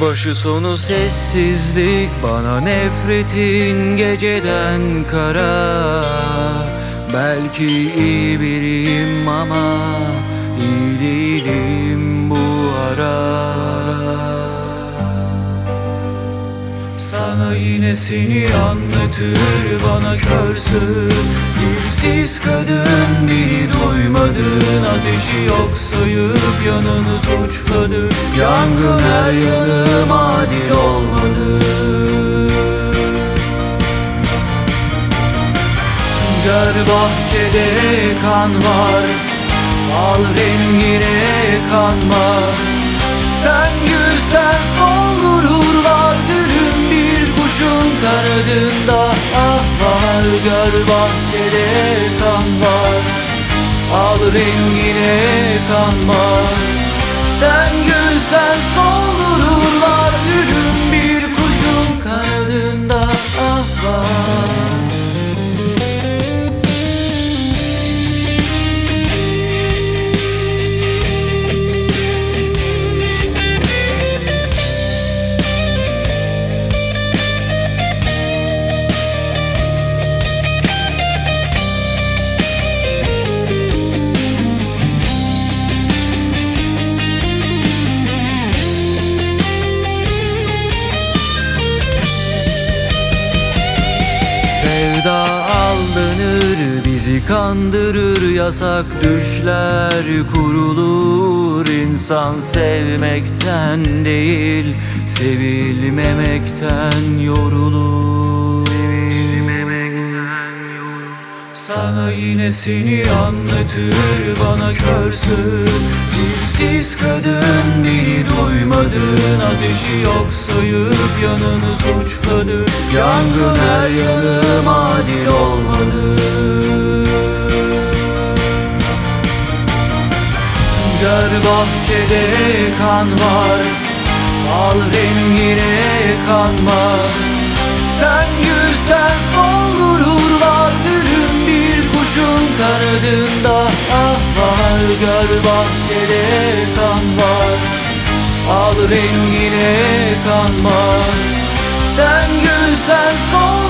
Başı sonu sessizlik Bana nefretin geceden kara. Belki iyi biriyim ama iyi değilim bu ara. Sana yine seni anlatır bana körsün Gülsiz kadın duymadın Ateşi yok sayıp yanını suçladı Yangın her yanım adil olmadı. Gör bahçede kan var Al rengine kanma Sen gülsen son gururlar Gülüm bir kuşun kanadında. Ah var gör bahçede kan var Al rengine kanma. Sen son gururlar bizi kandırır Yasak düşler kurulur. İnsan sevmekten değil Sevilmemekten yorulur. Sana yine seni anlatır bana körsün. Dilsiz kadın beni duymadın. Ateşi yok sayıp yanını suçladı Yangın her yanım Gör bahçede kan var Al rengine kanma Sen gülsen son gurur var Gülüm bir kuşun kanadında Ah var. Gör bahçede kan var Al rengine kanma Sen gülsen son